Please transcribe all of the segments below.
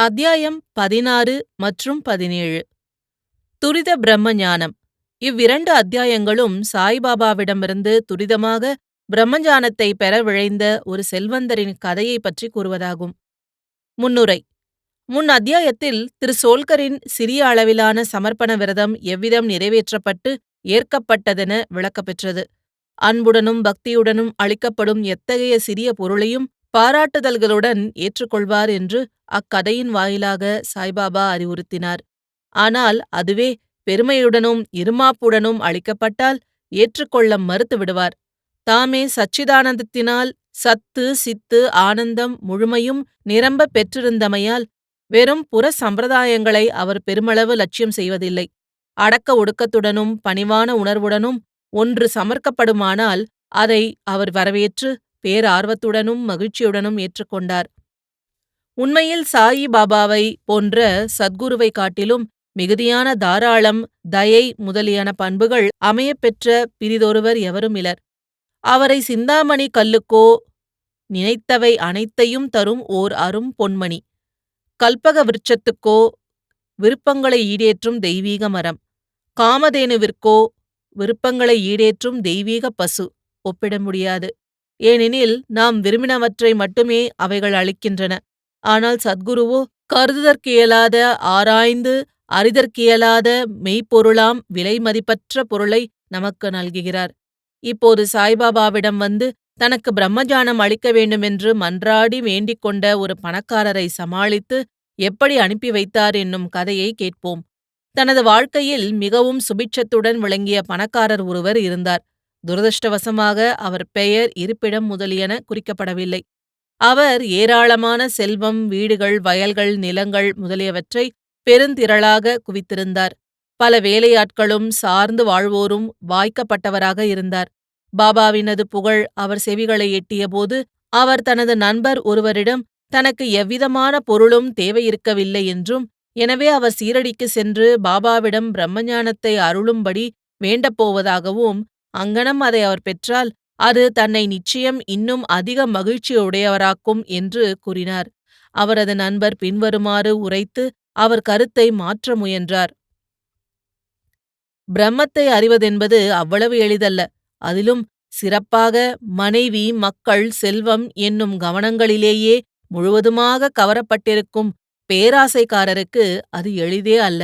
அத்தியாயம் பதினாறு மற்றும் பதினேழு. துரித பிரம்ம ஞானம் இவ்விரண்டு அத்தியாயங்களும் சாய்பாபாவிடமிருந்து துரிதமாக பிரம்மஞானத்தை பெற விழைந்த ஒரு செல்வந்தரின் கதையைப் பற்றி கூறுவதாகும். முன்னுரை. முன் அத்தியாயத்தில் திரு சோல்கரின் சிறிய அளவிலான சமர்ப்பண விரதம் எவ்விதம் நிறைவேற்றப்பட்டு ஏற்கப்பட்டதென விளக்கப்பெற்றது. அன்புடனும் பக்தியுடனும் அளிக்கப்படும் எத்தகைய சிறிய பொருளையும் பாராட்டுதல்களுடன் ஏற்றுக்கொள்வார் என்று அக்கதையின் வாயிலாக சாய்பாபா அறிவுறுத்தினார். ஆனால் அதுவே பெருமையுடனும் இருமாப்புடனும் அளிக்கப்பட்டால் ஏற்றுக்கொள்ள மறுத்து விடுவார். தாமே சச்சிதானந்தத்தினால் சத்து சித்து ஆனந்தம் முழுமையும் நிரம்ப பெற்றிருந்தமையால் வெறும் புற சம்பிரதாயங்களை அவர் பெருமளவு லட்சியம் செய்வதில்லை. அடக்க ஒடுக்கத்துடனும் பணிவான உணர்வுடனும் ஒன்று சமர்க்கப்படுமானால் அதை அவர் வரவேற்று பேரார்வத்துடனும் மகிழ்ச்சியுடனும் ஏற்றுக்கொண்டார். உண்மையில் சாயி பாபாவை போன்ற சத்குருவை காட்டிலும் மிகுதியான தாராளம் தயை முதலியான பண்புகள் அமையப்பெற்ற பிரிதொருவர் எவரும் இலர். அவரை சிந்தாமணி கல்லுக்கோ நினைத்தவை அனைத்தையும் தரும் ஓர் அரும் பொன்மணி. கல்பக விருட்சத்துக்கோ விருப்பங்களை ஈடேற்றும் தெய்வீக மரம். காமதேனுவிற்கோ விருப்பங்களை ஈடேற்றும் தெய்வீக பசு. ஒப்பிட முடியாது. ஏனெனில் நாம் விரும்பினவற்றை மட்டுமே அவைகள் அளிக்கின்றன. ஆனால் சத்குருவோ கருதுதற்கியலாத ஆராய்ந்து அறிதற்கியலாத மெய்ப்பொருளாம் விலை மதிப்பற்ற பொருளை நமக்கு நல்குகிறார். இப்போது சாய்பாபாவிடம் வந்து தனக்கு பிரம்மஜானம் அளிக்க வேண்டுமென்று மன்றாடி வேண்டிக் கொண்ட ஒரு பணக்காரரை சமாளித்து எப்படி அனுப்பி வைத்தார் என்னும் கதையை கேட்போம். தனது வாழ்க்கையில் மிகவும் சுபிட்சத்துடன் விளங்கிய பணக்காரர் ஒருவர் இருந்தார். துரதிருஷ்டவசமாக அவர் பெயர் இருப்பிடம் முதலியன குறிக்கப்படவில்லை. அவர் ஏராளமான செல்வம் வீடுகள் வயல்கள் நிலங்கள் முதலியவற்றை பெருந்திரளாக குவித்திருந்தார். பல வேலையாட்களும் சார்ந்து வாழ்வோரும் வாய்க்கப்பட்டவராக இருந்தார். பாபாவினது புகழ் அவர் செவிகளை எட்டியபோது அவர் தனது நண்பர் ஒருவரிடம் தனக்கு எவ்விதமான பொருளும் தேவையிருக்கவில்லை என்றும் எனவே அவர் சீரடிக்கு சென்று பாபாவிடம் பிரம்மஞானத்தை அருளும்படி வேண்டப்போவதாகவும் அங்ஙனம் அதை அவர் பெற்றால் அது தன்னை நிச்சயம் இன்னும் அதிக மகிழ்ச்சியுடையவராக்கும் என்று கூறினார். அவரது நண்பர் பின்வருமாறு உரைத்து அவர் கருத்தை மாற்ற முயன்றார். பிரம்மத்தை அறிவதென்பது அவ்வளவு எளிதல்ல. அதிலும் சிறப்பாக மனைவி மக்கள் செல்வம் என்னும் கவனங்களிலேயே முழுவதுமாக கவரப்பட்டிருக்கும் பேராசைக்காரருக்கு அது எளிதே அல்ல.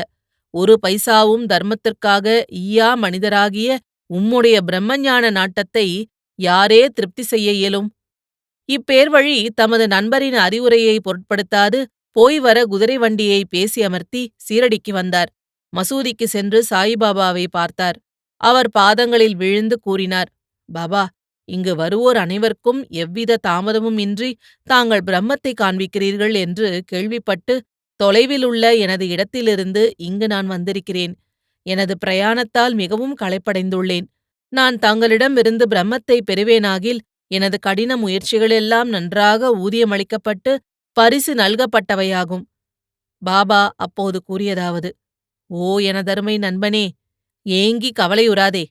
ஒரு பைசாவும் தர்மத்திற்காக ஈயா மனிதராகிய உம்முடைய பிரம்மஞான நாட்டத்தை யாரே திருப்தி செய்ய இயலும்? இப்பேர்வழி தமது நண்பரின் அறிவுரையை பொருட்படுத்தாது போய் வர குதிரை வண்டியை பேசி அமர்த்தி சீரடிக்கு வந்தார். மசூதிக்கு சென்று சாயிபாபாவை பார்த்தார். அவர் பாதங்களில் விழுந்து கூறினார் பாபா இங்கு வருவோர் அனைவருக்கும் எவ்வித தாமதமும் இன்றி தாங்கள் பிரம்மத்தை காண்பிக்கிறீர்கள் என்று கேள்விப்பட்டு தொலைவில் உள்ள எனது இடத்திலிருந்து இங்கு நான் வந்திருக்கிறேன். எனது பிரயாணத்தால் மிகவும் களைப்படைந்துள்ளேன். நான் தங்களிடமிருந்து பிரம்மத்தை பெறுவேனாகில் எனது கடின முயற்சிகளெல்லாம் நன்றாக ஊதியமளிக்கப்பட்டு பரிசு நல்கப்பட்டவையாகும். பாபா அப்போது கூறியதாவது ஓ எனதருமை நண்பனே ஏங்கி கவலையுறாதே.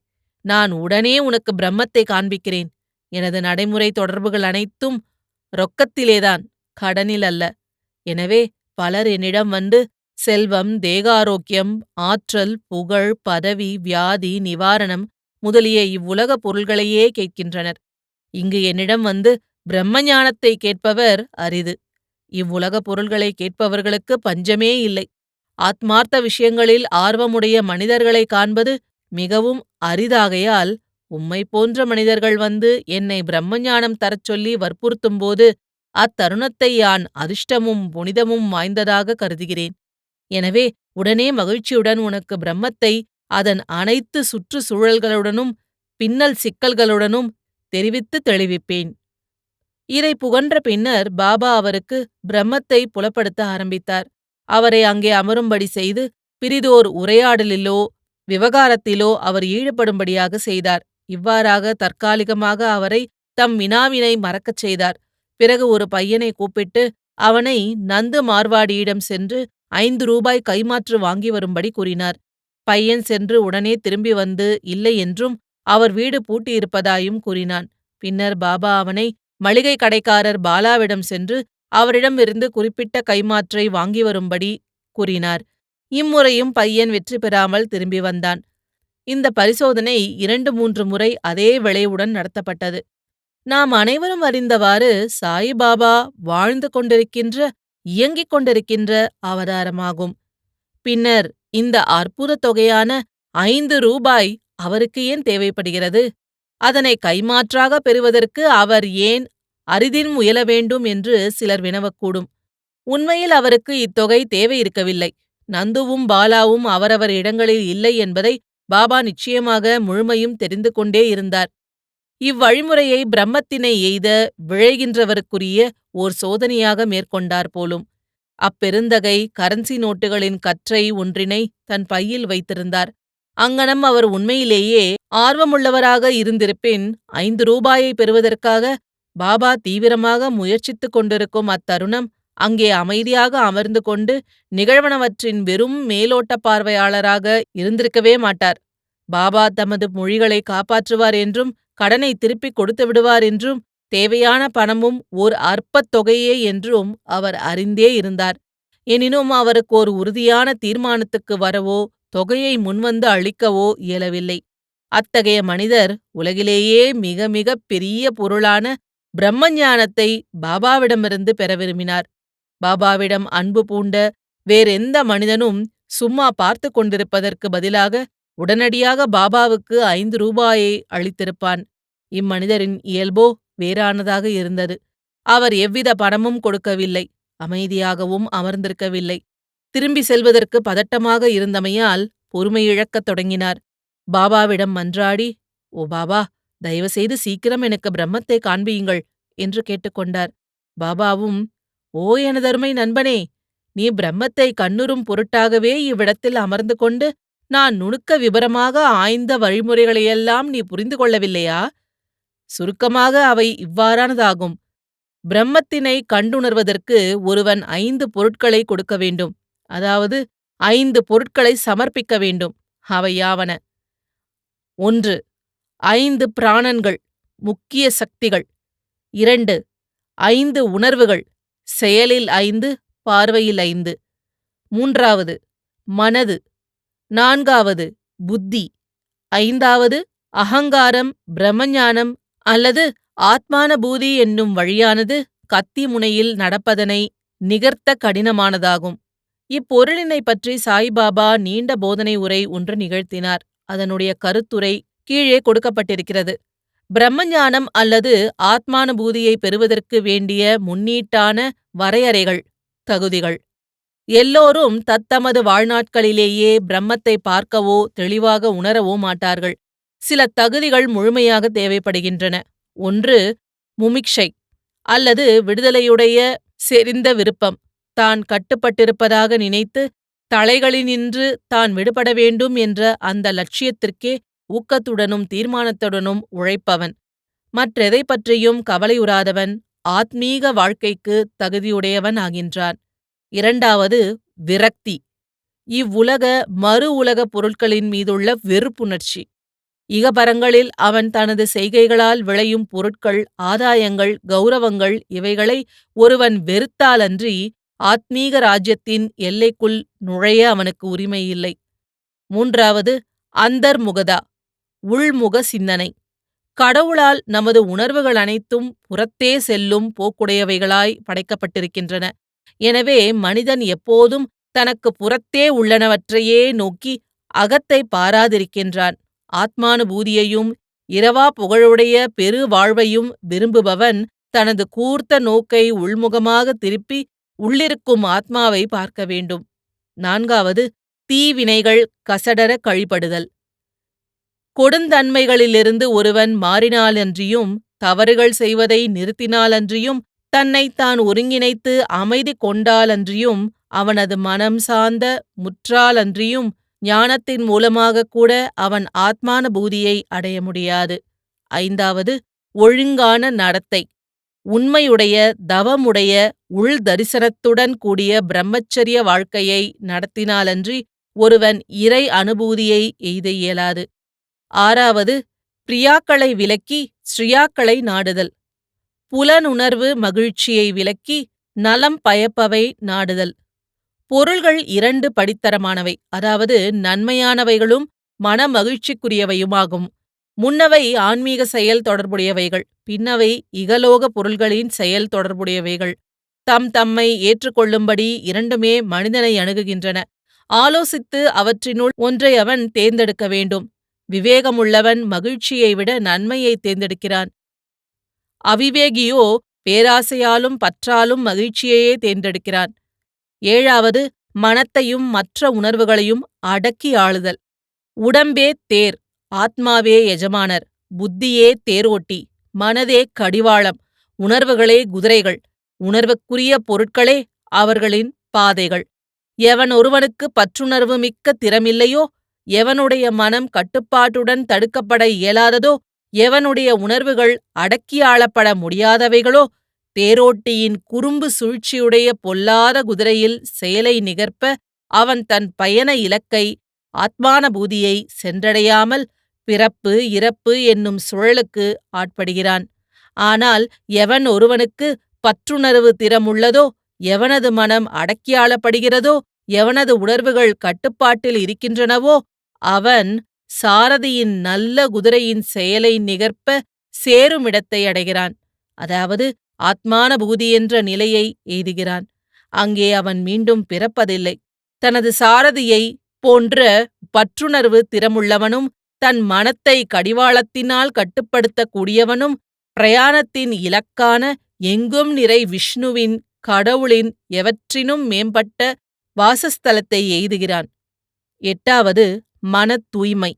நான் உடனே உனக்கு பிரம்மத்தை காண்பிக்கிறேன். எனது நடைமுறை தொடர்புகள் அனைத்தும் ரொக்கத்திலேதான் கடனில் அல்ல. எனவே பலர் என்னிடம் வந்து செல்வம் தேகாரோக்கியம் ஆற்றல் புகழ் பதவி வியாதி நிவாரணம் முதலிய இவ்வுலக பொருள்களையே கேட்கின்றனர். இங்கு என்னிடம் வந்து பிரம்மஞானத்தை கேட்பவர் அரிது. இவ்வுலக பொருள்களை கேட்பவர்களுக்கு பஞ்சமே இல்லை. ஆத்மார்த்த விஷயங்களில் ஆர்வமுடைய மனிதர்களை காண்பது மிகவும் அரிதாகையால் உம்மை போன்ற மனிதர்கள் வந்து என்னை பிரம்மஞானம் தரச் சொல்லி வற்புறுத்தும்போது அத்தருணத்தை யான் அதிர்ஷ்டமும் புனிதமும் வாய்ந்ததாக கருதுகிறேன். எனவே உடனே மகிழ்ச்சியுடன் உனக்கு பிரம்மத்தை அதன் அனைத்து சுற்றுச்சூழல்களுடனும் பின்னல் சிக்கல்களுடனும் தெரிவித்து தெளிவிப்பேன். இதை புகன்ற பின்னர் பாபா அவருக்கு பிரம்மத்தை புலப்படுத்த ஆரம்பித்தார். அவரை அங்கே அமரும்படி செய்து பிரிதோர் உரையாடலிலோ விவகாரத்திலோ அவர் ஈடுபடும்படியாக செய்தார். இவ்வாறாக தற்காலிகமாக அவரை தம் வினாவினை மறக்கச் செய்தார். பிறகு ஒரு பையனை கூப்பிட்டு அவனை நந்து மார்வாடியிடம் சென்று ஐந்து ரூபாய் கைமாற்று வாங்கி வரும்படி கூறினார். பையன் சென்று உடனே திரும்பி வந்து இல்லை என்றும் அவர் வீடு பூட்டியிருப்பதாயும் கூறினான். பின்னர் பாபா அவனை மளிகை கடைக்காரர் பாலாவிடம் சென்று அவரிடமிருந்து குறிப்பிட்ட கைமாற்றை வாங்கி வரும்படி கூறினார். இம்முறையும் பையன் வெற்றி பெறாமல் திரும்பி வந்தான். இந்த பரிசோதனை இரண்டு மூன்று முறை அதே விளைவுடன் நடத்தப்பட்டது. நாம் அனைவரும் அறிந்தவாறு சாயிபாபா வாழ்ந்து கொண்டிருக்கின்ற இயங்கிக் கொண்டிருக்கின்ற அவதாரமாகும். பின்னர் இந்த அற்புத தொகையான ஐந்து ரூபாய் அவருக்கு ஏன் தேவைப்படுகிறது? அதனை கைமாற்றாக பெறுவதற்கு அவர் ஏன் அரிதின் முயல வேண்டும் என்று சிலர் வினவக்கூடும். உண்மையில் அவருக்கு இத்தொகை தேவையிருக்கவில்லை. நந்துவும் பாலாவும் அவரவர் இடங்களில் இல்லை என்பதை பாபா நிச்சயமாக முழுமையும் தெரிந்து கொண்டே இருந்தார். இவ்வழிமுறையை பிரம்மத்தினை எய்த விழைகின்றவருக்குரிய ஓர் சோதனையாக மேற்கொண்டார் போலும். அப்பெருந்தகை கரன்சி நோட்டுகளின் கற்றை ஒன்றினை தன் பையில் வைத்திருந்தார். அங்கனம் அவர் உண்மையிலேயே ஆர்வமுள்ளவராக இருந்திருப்பின் ஐந்து ரூபாயை பெறுவதற்காக பாபா தீவிரமாக முயற்சித்துக் கொண்டிருக்கும் அத்தருணம் அங்கே அமைதியாக அமர்ந்து கொண்டு நிகழ்வனவற்றின் வெறும் மேலோட்ட பார்வையாளராக இருந்திருக்கவே மாட்டார். பாபா தமது மொழிகளை காப்பாற்றுவார் என்றும் கடனை திருப்பிக் கொடுத்து விடுவார் என்றும் தேவையான பணமும் ஓர் அற்பத் தொகையே என்றும் அவர் அறிந்தே இருந்தார். எனினும் அவருக்கு ஒரு உறுதியான தீர்மானத்துக்கு வரவோ தொகையை முன்வந்து அளிக்கவோ இயலவில்லை. அத்தகைய மனிதர் உலகிலேயே மிக மிக பெரிய பொருளான பிரம்மஞானத்தை பாபாவிடமிருந்து பெற விரும்பினார். பாபாவிடம் அன்பு பூண்ட வேறெந்த மனிதனும் சும்மா பார்த்து கொண்டிருப்பதற்கு பதிலாக உடனடியாக பாபாவுக்கு ஐந்து ரூபாயை அளித்திருப்பான். இம்மனிதரின் இயல்போ வேறானதாக இருந்தது. அவர் எவ்வித பணமும் கொடுக்கவில்லை. அமைதியாகவும் அமர்ந்திருக்கவில்லை. திரும்பி செல்வதற்கு பதட்டமாக இருந்தமையால் பொறுமையிழக்கத் தொடங்கினார். பாபாவிடம் மன்றாடி ஓ பாபா தயவு செய்து சீக்கிரம் எனக்கு பிரம்மத்தை காண்பியுங்கள் என்று கேட்டுக்கொண்டார். பாபாவும் ஓ எனதருமை நண்பனே நீ பிரம்மத்தை கண்ணுறும் பொருட்டாகவே இவ்விடத்தில் அமர்ந்து கொண்டு நான் நுணுக்க விபரமாக ஆய்ந்த வழிமுறைகளையெல்லாம் நீ புரிந்து கொள்ளவில்லையா? சுருக்கமாக அவை இவ்வாறானதாகும். பிரம்மத்தினை கண்டுணர்வதற்கு ஒருவன் ஐந்து பொருட்களை கொடுக்க வேண்டும். அதாவது ஐந்து பொருட்களை சமர்ப்பிக்க வேண்டும். அவையாவன ஒன்று ஐந்து பிராணன்கள் முக்கிய சக்திகள். இரண்டு ஐந்து உணர்வுகள் செயலில் ஐந்து பார்வையில் ஐந்து. மூன்றாவது மனது. நான்காவது புத்தி. ஐந்தாவது அகங்காரம் பிரம்மஞானம் அல்லது ஆத்மானபூதி என்னும் வழியானது கத்தி முனையில் நடப்பதனை நிகர்த்த கடினமானதாகும். இப்பொருளினைப் பற்றி சாய்பாபா நீண்ட போதனை உரை ஒன்று நிகழ்த்தினார். அதனுடைய கருத்துரை கீழே கொடுக்கப்பட்டிருக்கிறது. பிரம்மஞானம் அல்லது ஆத்மானுபூதியை பெறுவதற்கு வேண்டிய முன்னீட்டான வரையறைகள் தகுதிகள். எல்லோரும் தத்தமது வாழ்நாட்களிலேயே பிரம்மத்தை பார்க்கவோ தெளிவாக உணரவோ மாட்டார்கள். சில தகுதிகள் முழுமையாக தேவைப்படுகின்றன. ஒன்று முமிக்ஷை அல்லது விடுதலையுடைய செறிந்த விருப்பம். தான் கட்டுப்பட்டிருப்பதாக நினைத்து தலைகளினின்று தான் விடுபட வேண்டும் என்ற அந்த லட்சியத்திற்கே ஊக்கத்துடனும் தீர்மானத்துடனும் உழைப்பவன். மற்றெதை பற்றியும் கவலையுறாதவன் ஆத்மீக வாழ்க்கைக்கு தகுதியுடையவன் ஆகின்றான். இரண்டாவது விரக்தி. இவ்வுலக மறு உலக பொருட்களின் மீதுள்ள வெறுப்புணர்ச்சி. இகபரங்களில் அவன் தனது செய்கைகளால் விளையும் பொருட்கள் ஆதாயங்கள் கௌரவங்கள் இவைகளை ஒருவன் வெறுத்தாலன்றி ஆத்மீக ராஜ்யத்தின் எல்லைக்குள் நுழைய அவனுக்கு உரிமையில்லை. மூன்றாவது அந்தர்முகதா உள்முக சிந்தனை. கடவுளால் நமது உணர்வுகள் அனைத்தும் புறத்தே செல்லும் போக்குடையவைகளாய் படைக்கப்பட்டிருக்கின்றன. எனவே மனிதன் எப்போதும் தனக்கு புறத்தே உள்ளனவற்றையே நோக்கி அகத்தை பாராதிருக்கின்றான். ஆத்மானுபூதியையும் இரவா புகழுடைய பெரு வாழ்வையும் விரும்புபவன் தனது கூர்த்த நோக்கை உள்முகமாக திருப்பி உள்ளிருக்கும் ஆத்மாவை பார்க்க வேண்டும். நான்காவது தீவினைகள் கசடர கழிபடுதல். கொடுந்தன்மைகளிலிருந்து ஒருவன் மாறினாலன்றியும் தவறுகள் செய்வதை நிறுத்தினாலன்றியும் தன்னைத் தான் ஒருங்கிணைத்து அமைதி கொண்டாலன்றியும் அவனது மனம் சார்ந்த முற்றாலன்றியும் ஞானத்தின் மூலமாகக் கூட அவன் ஆத்மானுபூதியை அடைய முடியாது. ஐந்தாவது ஒழுங்கான நடத்தை. உண்மையுடைய தவமுடைய உள் தரிசனத்துடன் கூடிய பிரம்மச்சரிய வாழ்க்கையை நடத்தினாலன்றி ஒருவன் இறை அனுபூதியை எய்த இயலாது. ஆறாவது பிரியாக்களை விலக்கி ஸ்ரீயாக்களை நாடுதல். புலனுணர்வு மகிழ்ச்சியை விலக்கி நலம் பயப்பவை நாடுதல். பொருள்கள் இரண்டு படித்தரமானவை அதாவது நன்மையானவைகளும் மனமகிழ்ச்சிக்குரியவையுமாகும். முன்னவை ஆன்மீக செயல் தொடர்புடையவைகள் பின்னவை இகலோக பொருள்களின் செயல் தொடர்புடையவைகள். தம் தம்மை ஏற்றுக்கொள்ளும்படி இரண்டுமே மனிதனை அணுகுகின்றன. ஆலோசித்து அவற்றினுள் ஒன்றை அவன் தேர்ந்தெடுக்க வேண்டும். விவேகமுள்ளவன் மகிழ்ச்சியை விட நன்மையை தேர்ந்தெடுக்கிறான். அவிவேகியோ பேராசையாலும் பற்றாலும் மகிழ்ச்சியையே தேர்ந்தெடுக்கிறான். ஏழாவது மனத்தையும் மற்ற உணர்வுகளையும் அடக்கி ஆளுதல். உடம்பே தேர் ஆத்மாவே எஜமானர். புத்தியே தேரோட்டி மனதே கடிவாளம். உணர்வுகளே குதிரைகள். உணர்வுக்குரிய பொருட்களே அவர்களின் பாதைகள். எவன் ஒருவனுக்கு பற்றுணர்வு மிக்க திறமில்லையோ எவனுடைய மனம் கட்டுப்பாட்டுடன் தடுக்கப்பட இயலாததோ எவனுடைய உணர்வுகள் அடக்கியாளப்பட முடியாதவைகளோ தேரோட்டியின் குறும்பு சூழ்ச்சியுடைய பொல்லாத குதிரையில் செயலை நிகர்ப்ப அவன் தன் பயண இலக்கை ஆத்மானபூதியை சென்றடையாமல் பிறப்பு இறப்பு என்னும் சுழலுக்கு ஆட்படுகிறான். ஆனால் எவன் ஒருவனுக்கு பற்றுணர்வு திறமுள்ளதோ எவனது மனம் அடக்கியாளப்படுகிறதோ எவனது உணர்வுகள் கட்டுப்பாட்டில் இருக்கின்றனவோ அவன் சாரதியின் நல்ல குதிரையின் செயலை நிகர்ப்ப சேருமிடத்தை அடைகிறான். அதாவது ஆத்மானபூதி என்ற நிலையை எய்துகிறான். அங்கே அவன் மீண்டும் பிறப்பதில்லை. தனது சாரதியை போன்ற பற்றுணர்வு திறமுள்ளவனும் தன் மனத்தை கடிவாளத்தினால் கட்டுப்படுத்தக்கூடியவனும் பிரயாணத்தின் இலக்கான எங்கும் நிறை விஷ்ணுவின் கடவுளின் எவற்றினும் மேம்பட்ட வாசஸ்தலத்தை எய்துகிறான். எட்டாவது மனத் தூய்மை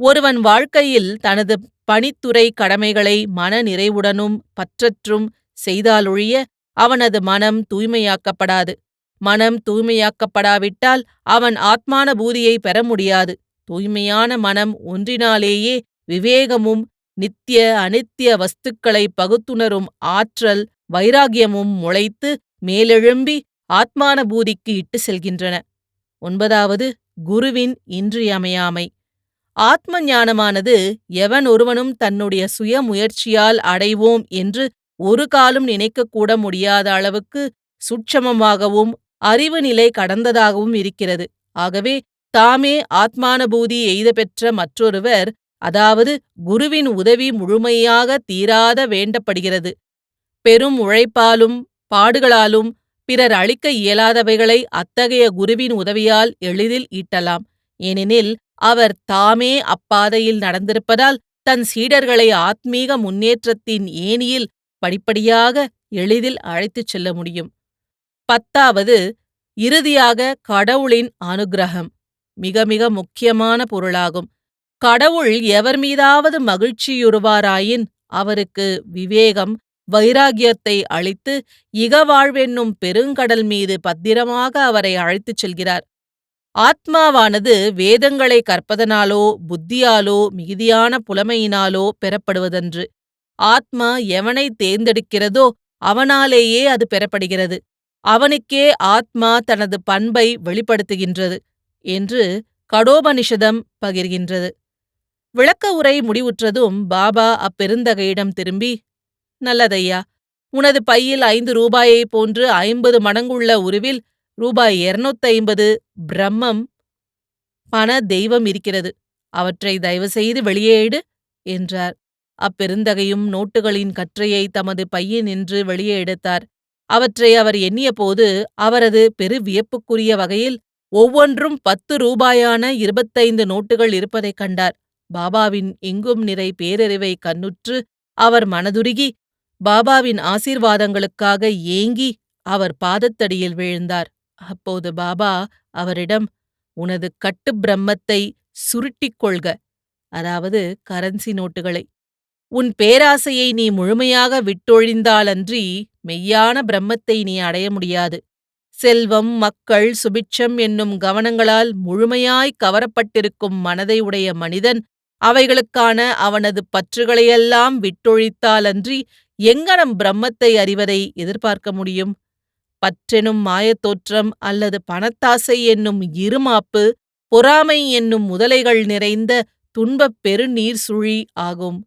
ஒருவன் வாழ்க்கையில் தனது பணித்துறை கடமைகளை மன நிறைவுடனும் பற்றற்றும் செய்தாலொழிய அவனது மனம் தூய்மையாக்கப்படாது. மனம் தூய்மையாக்கப்படாவிட்டால் அவன் ஆத்மான பூதியை பெற முடியாது. தூய்மையான மனம் ஒன்றினாலேயே விவேகமும் நித்திய அனித்திய வஸ்துக்களை பகுத்துணரும் ஆற்றல் வைராகியமும் முளைத்து மேலெழும்பி ஆத்மான பூதிக்கு இட்டு செல்கின்றன. ஒன்பதாவது குருவின் இன்றியமையாமை. ஆத்ம ஞானமானது எவன் ஒருவனும் தன்னுடைய சுய முயற்சியால் அடைவோம் என்று ஒரு காலும் நினைக்கக்கூட முடியாத அளவுக்கு சுட்சமமாகவும் அறிவு நிலை கடந்ததாகவும் இருக்கிறது. ஆகவே தாமே ஆத்மானபூதி எய்த பெற்ற மற்றொருவர் அதாவது குருவின் உதவி முழுமையாக தீராத வேண்டப்படுகிறது. பெரும் உழைப்பாலும் பாடுகளாலும் பிறர் அளிக்க இயலாதவைகளை அத்தகைய குருவின் உதவியால் எளிதில் ஈட்டலாம். ஏனெனில் அவர் தாமே அப்பாதையில் நடந்திருப்பதால் தன் சீடர்களை ஆத்மீக முன்னேற்றத்தின் ஏணியில் படிப்படியாக எளிதில் அழைத்துச் செல்ல முடியும். பத்தாவது இறுதியாக கடவுளின் அனுக்கிரகம் மிக மிக முக்கியமான பொருளாகும். கடவுள் எவர் மீதாவது மகிழ்ச்சியுறுவாராயின் அவருக்கு விவேகம் வைராகியத்தை அளித்து இகவாழ்வென்னும் பெருங்கடல் மீது பத்திரமாக அவரை அழைத்துச் செல்கிறார். ஆத்மாவானது வேதங்களை கற்பதனாலோ புத்தியாலோ மிகுதியான புலமையினாலோ பெறப்படுவதன்று. ஆத்மா எவனை தேர்ந்தெடுக்கிறதோ அவனாலேயே அது பெறப்படுகிறது. அவனுக்கே ஆத்மா தனது பண்பை வெளிப்படுத்துகின்றது என்று கடோபனிஷதம் பகிர்கின்றது. விளக்க உரை முடிவுற்றதும் பாபா அப்பெருந்தகையிடம் திரும்பி நல்லதையா உனது பையில் ஐந்து ரூபாயைப் போன்று ஐம்பது மடங்குள்ள உருவில் ரூபாய் இருநூத்தைம்பது பிரம்மம் பண தெய்வம் இருக்கிறது. அவற்றை தயவு செய்து வெளியேடு என்றார். அப்பெருந்தகையும் நோட்டுகளின் கற்றையை தமது பையினின்று வெளியே எடுத்தார். அவற்றை அவர் எண்ணியபோது அவரது பெரு வியப்புக்குரிய வகையில் ஒவ்வொன்றும் பத்து ரூபாயான இருபத்தைந்து நோட்டுகள் இருப்பதைக் கண்டார். பாபாவின் எங்கும் நிறை பேரறிவை கண்ணுற்று அவர் மனதுருகி பாபாவின் ஆசீர்வாதங்களுக்காக ஏங்கி அவர் பாதத்தடியில் விழுந்தார். அப்போது பாபா அவரிடம் உனது கட்டு பிரம்மத்தை சுருட்டிக் கொள்க. அதாவது கரன்சி நோட்டுகளை. உன் பேராசையை நீ முழுமையாக விட்டொழிந்தாலன்றி மெய்யான பிரம்மத்தை நீ அடைய முடியாது. செல்வம் மக்கள் சுபிட்சம் என்னும் கவனங்களால் முழுமையாய் கவரப்பட்டிருக்கும் மனதை உடைய மனிதன் அவைகளுக்கான அவனது பற்றுகளையெல்லாம் விட்டொழித்தாலன்றி எங்கனம் பிரம்மத்தை அறிவதை எதிர்பார்க்க முடியும்? பற்றெனும் மாயத்தோற்றம் அல்லது பணத்தாசை என்னும் இருமாப்பு பொறாமை என்னும் முதலைகள் நிறைந்த துன்பப் பெருநீர் சுழி ஆகும்.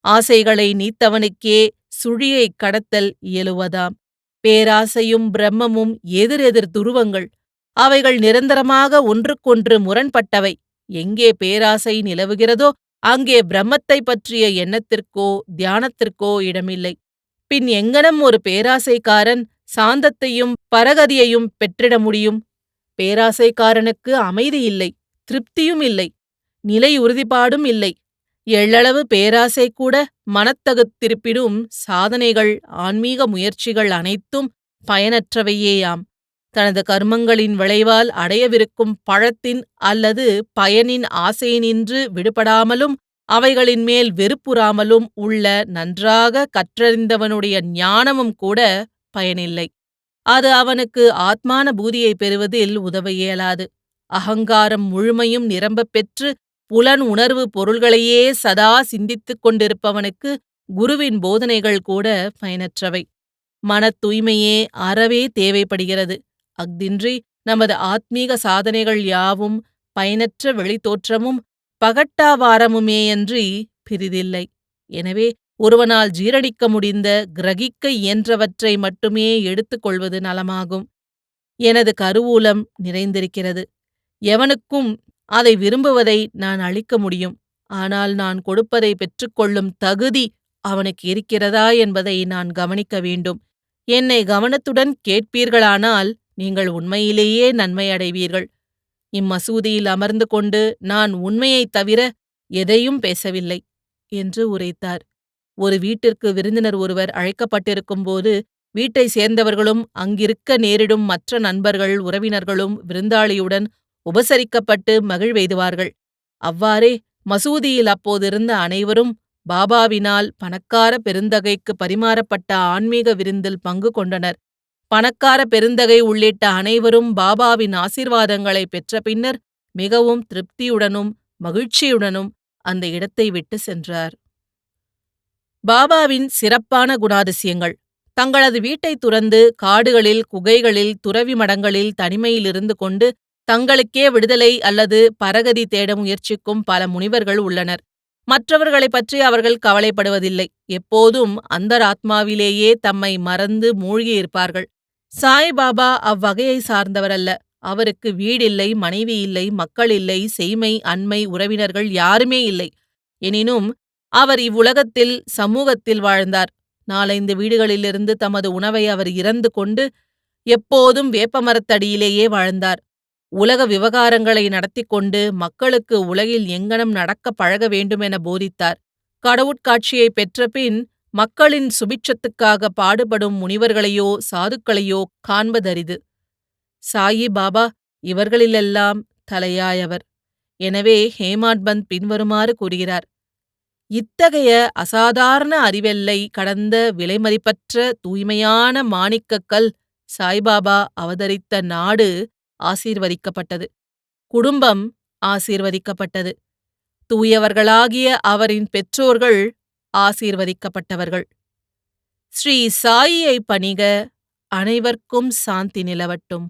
ஆசைகளை நீத்தவனுக்கே சுழியைக் கடத்தல் இயலுவதாம். பேராசையும் பிரம்மமும் எதிரெதிர் துருவங்கள் அவைகள் நிரந்தரமாக ஒன்றுக்கொன்று முரண்பட்டவை. எங்கே பேராசை நிலவுகிறதோ அங்கே பிரம்மத்தைப் பற்றிய எண்ணத்திற்கோ தியானத்திற்கோ இடமில்லை. பின் எங்கனம் ஒரு பேராசைக்காரன் சாந்தத்தையும் பரகதியையும் பெற்றிட முடியும். பேராசைக்காரனுக்கு அமைதி இல்லை திருப்தியும் இல்லை நிலை உறுதிப்பாடும் இல்லை. எள்ளளவு பேராசை கூட மனத்தகுத்திருப்பிடும் சாதனைகள் ஆன்மீக முயற்சிகள் அனைத்தும் பயனற்றவையேயாம். தனது கர்மங்களின் விளைவால் அடையவிருக்கும் பழத்தின் அல்லது பயனின் ஆசையினின்று விடுபடாமலும் அவைகளின் மேல் வெறுப்புறாமலும் உள்ள நன்றாக கற்றறிந்தவனுடைய ஞானமும் கூட பயனில்லை. அது அவனுக்கு ஆத்மான பூதியை பெறுவதில் உதவ இயலாது. அகங்காரம் முழுமையும் நிரம்பப் பெற்று புலன் உணர்வு பொருள்களையே சதா சிந்தித்துக் கொண்டிருப்பவனுக்கு குருவின் போதனைகள் கூட பயனற்றவை. மனத் தூய்மையே அறவே தேவைப்படுகிறது. அஃதின்றி நமது ஆத்மீக சாதனைகள் யாவும் பயனற்ற வெளித்தோற்றமும் பகட்டாவாரமுமேயன்றி பிரிதில்லை. எனவே ஒருவனால் ஜீரணிக்க முடிந்த கிரகிக்க இயன்றவற்றை மட்டுமே எடுத்துக்கொள்வது நலமாகும். எனது கருவூலம் நிறைந்திருக்கிறது. எவனுக்கும் அதை விரும்புவதை நான் அளிக்க முடியும். ஆனால் நான் கொடுப்பதை பெற்றுக்கொள்ளும் தகுதி அவனுக்கு இருக்கிறதா என்பதை நான் கவனிக்க வேண்டும். என்னை கவனத்துடன் கேட்பீர்களானால் நீங்கள் உண்மையிலேயே நன்மை அடைவீர்கள் இம்மசூதியில் அமர்ந்து கொண்டு நான் உண்மையைத் தவிர எதையும் பேசவில்லை என்று உரைத்தார். ஒரு வீட்டிற்கு விருந்தினர் ஒருவர் அழைக்கப்பட்டிருக்கும்போது வீட்டை சேர்ந்தவர்களும் அங்கிருக்க நேரிடும் மற்ற நண்பர்கள் உறவினர்களும் விருந்தாளியுடன் உபசரிக்கப்பட்டு மகிழ்வெய்துவார்கள். அவ்வாறே மசூதியில் அப்போதிருந்த அனைவரும் பாபாவினால் பணக்கார பெருந்தகைக்கு பரிமாறப்பட்ட ஆன்மீக விருந்தில் பங்கு கொண்டனர். பணக்கார பெருந்தகை உள்ளிட்ட அனைவரும் பாபாவின் ஆசீர்வாதங்களை பெற்ற பின்னர் மிகவும் திருப்தியுடனும் மகிழ்ச்சியுடனும் அந்த இடத்தை விட்டு சென்றார். பாபாவின் சிறப்பான குணாதிசயங்கள். தங்களது வீட்டை துறந்து காடுகளில் குகைகளில் துறவி மடங்களில் தனிமையிலிருந்து கொண்டு தங்களுக்கே விடுதலை அல்லது பரகதி தேட முயற்சிக்கும் பல முனிவர்கள் உள்ளனர். மற்றவர்களைப் பற்றி அவர்கள் கவலைப்படுவதில்லை. எப்போதும் அந்தராத்மாவிலேயே தம்மை மறந்து மூழ்கியிருப்பார்கள். சாய்பாபா அவ்வகையை சார்ந்தவரல்ல. அவருக்கு வீடில்லை மனைவி இல்லை மக்கள் இல்லை செய்மை அண்மை உறவினர்கள் யாருமே இல்லை. எனினும் அவர் இவ்வுலகத்தில் சமூகத்தில் வாழ்ந்தார். நாலைந்து வீடுகளிலிருந்து தமது உணவை அவர் இறந்து கொண்டு எப்போதும் வேப்பமரத்தடியிலேயே வாழ்ந்தார். உலக விவகாரங்களை நடத்தி கொண்டு மக்களுக்கு உலகில் எங்கனம் நடக்க பழக வேண்டுமென போதித்தார். கடவுட்காட்சியை பெற்றபின் மக்களின் சுபிட்சத்துக்காக பாடுபடும் முனிவர்களையோ சாதுக்களையோ காண்பதரிது. சாயி பாபா இவர்களிலெல்லாம் தலையாயவர். எனவே ஹேமாட்பந்த் பின்வருமாறு கூறுகிறார். இத்தகைய அசாதாரண அறிவெல்லை கடந்த விலைமதிப்பற்ற தூய்மையான மாணிக்கக்கல் சாய்பாபா அவதரித்த நாடு ஆசீர்வதிக்கப்பட்டது. குடும்பம் ஆசீர்வதிக்கப்பட்டது. தூயவர்களாகிய அவரின் பெற்றோர்கள் ஆசீர்வதிக்கப்பட்டவர்கள். ஸ்ரீ சாயியை பணிக அனைவர்க்கும் சாந்தி நிலவட்டும்.